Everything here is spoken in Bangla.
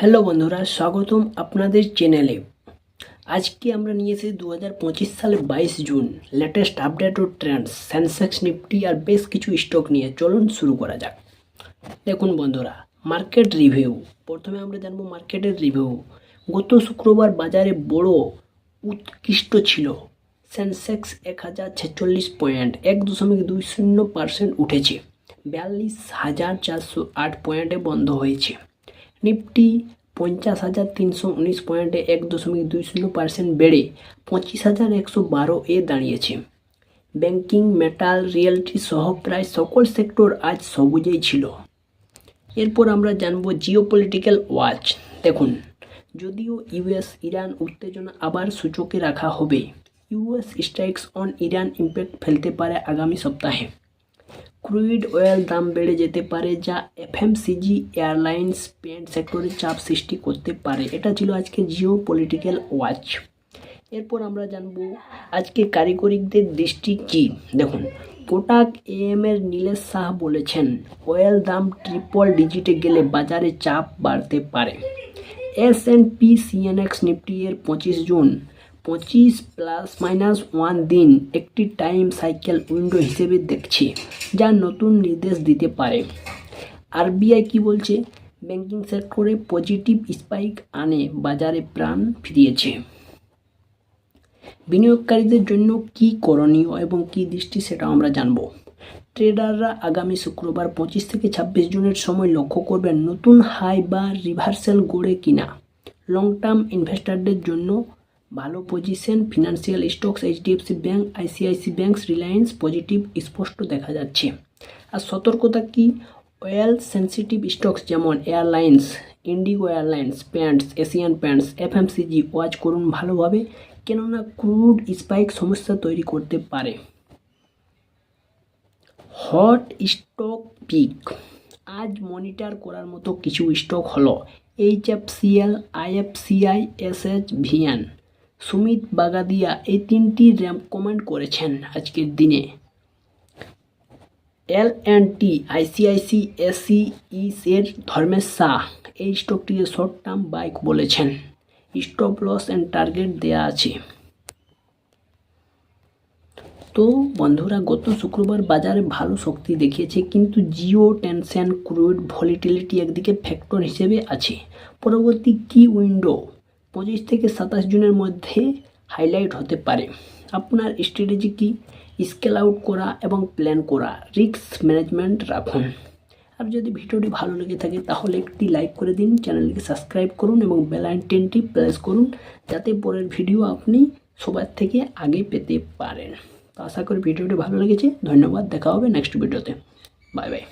হ্যালো বন্ধুরা, স্বাগতম আপনাদের চ্যানেলে আজকে আমরা নিয়ে এসেছি দু হাজার পঁচিশ সালে বাইশ জুন। লেটেস্ট আপডেট ও ট্রেন্ডস সেন্সেক্স নিফটি আর বেশ কিছু স্টক নিয়ে চলুন শুরু করা যাক। দেখুন বন্ধুরা মার্কেট রিভিউ প্রথমে আমরা জানব মার্কেটের রিভিউ গত শুক্রবার বাজারে বড় উৎকৃষ্ট ছিল। সেন্সেক্স এক হাজার ছেচল্লিশ পয়েন্ট, এক দশমিক দুই শূন্য পার্সেন্ট উঠেছে। বিয়াল্লিশ হাজার চারশো আট পয়েন্টে বন্ধ হয়েছে। নিফটি পঞ্চাশ হাজার তিনশো উনিশ পয়েন্টে এক দশমিক দুই শূন্য পার্সেন্ট বেড়ে পঁচিশ হাজার একশো বারো এ দাঁড়িয়েছে। ব্যাংকিং, মেটাল, রিয়েলটি সহ প্রায় সকল সেক্টর আজ সবুজেই ছিল। এরপর আমরা জানব জিও পলিটিক্যাল ওয়াচ। দেখুন, যদিও ইউএস, ইরান উত্তেজনা আবার সূচকে রাখা হবে, US strikes on Iran impact ফেলতে পারে আগামী সপ্তাহে। ক্রুইড অয়েল দাম বেড়ে যেতে পারে যা এফএমসিজি এয়ারলাইন্স পেন্ট সেক্টরে চাপ সৃষ্টি করতে পারে। এটা ছিল আজকে জিও পলিটিক্যাল ওয়াচ। এরপর আমরা জানব আজকে কারিগরিকদের দৃষ্টি কি? দেখুন, কোটাক এএম এর নীলেশ শাহ বলেছেন, অয়েল দাম ট্রিপল ডিজিটে গেলে বাজারে চাপ বাড়তে পারে। S N P CNX Nifty এর পঁচিশ জুন পঁচিশ প্লাস মাইনাস ওয়ান দিন একটি টাইম সাইকেল উইন্ডো হিসেবে দেখছে, যা নতুন নির্দেশ দিতে পারে। আরবিআই কি বলছে? ব্যাংকিং সেক্টরে পজিটিভ স্পাইক আনে, বাজারে প্রাণ ফিরিয়েছে। বিনিয়োগকারীদের জন্য কি করণীয় এবং কি দৃষ্টি সেটা আমরা জানব। ট্রেডাররা আগামী শুক্রবার পঁচিশ থেকে ছাব্বিশ জুনের সময় লক্ষ্য করবেন নতুন হাই বা রিভার্সাল গড়ে কিনা। লং টার্ম ইনভেস্টারদের জন্য ভালো position financial stocks HDFC bank ICICI banks Reliance positive স্পষ্ট দেখা যাচ্ছে। আর সতর্কতা কি? অয়েল সেন্সিটিভ স্টকস যেমন airlines IndiGo airlines paints Asian paints FMCG watch করুন ভালোভাবে, কেননা ক্রুড স্পাইক সমস্যা তৈরি করতে পারে। হট স্টক পিক আজ মনিটর করার মতো কিছু স্টক হলো H F CL IFCI S H VN Sumit Bagadia এই তিনটি র্যাম্প কমেন্ট করেছেন আজকের দিনে। এল অ্যান্ড টি আইসিআইসি এসি ইসের ধর্মেশ শাহ এই স্টকটিকে শর্ট টার্ম বাইক বলেছেন। স্টপ লস অ্যান্ড টার্গেট দেয়া আছে। তো বন্ধুরা, গত শুক্রবার বাজারে ভালো শক্তি দেখিয়েছে, কিন্তু জিও টেনশন ক্রুড ভলিটিলিটি একদিকে ফ্যাক্টর হিসেবে আছে। পরবর্তী কি উইন্ডো? পঁচিশ থেকে সাতাশ জুনের মধ্যে হাইলাইট হতে পারে। আপনার স্ট্র্যাটেজি কি? স্কেল আউট করা এবং প্ল্যান করা। রিস্ক ম্যানেজমেন্ট রাখুন। আর যদি ভিডিওটি ভালো লেগে থাকে, তাহলে একটি লাইক করে দিন, চ্যানেলটিকে সাবস্ক্রাইব করুন এবং বেল আইকনটি প্রেস করুন, যাতে পরের ভিডিও আপনি সবার থেকে আগে পেতে পারেন। তো আশা করি ভিডিওটি ভালো লেগেছে। ধন্যবাদ। দেখা হবে নেক্সট ভিডিওতে বাই বাই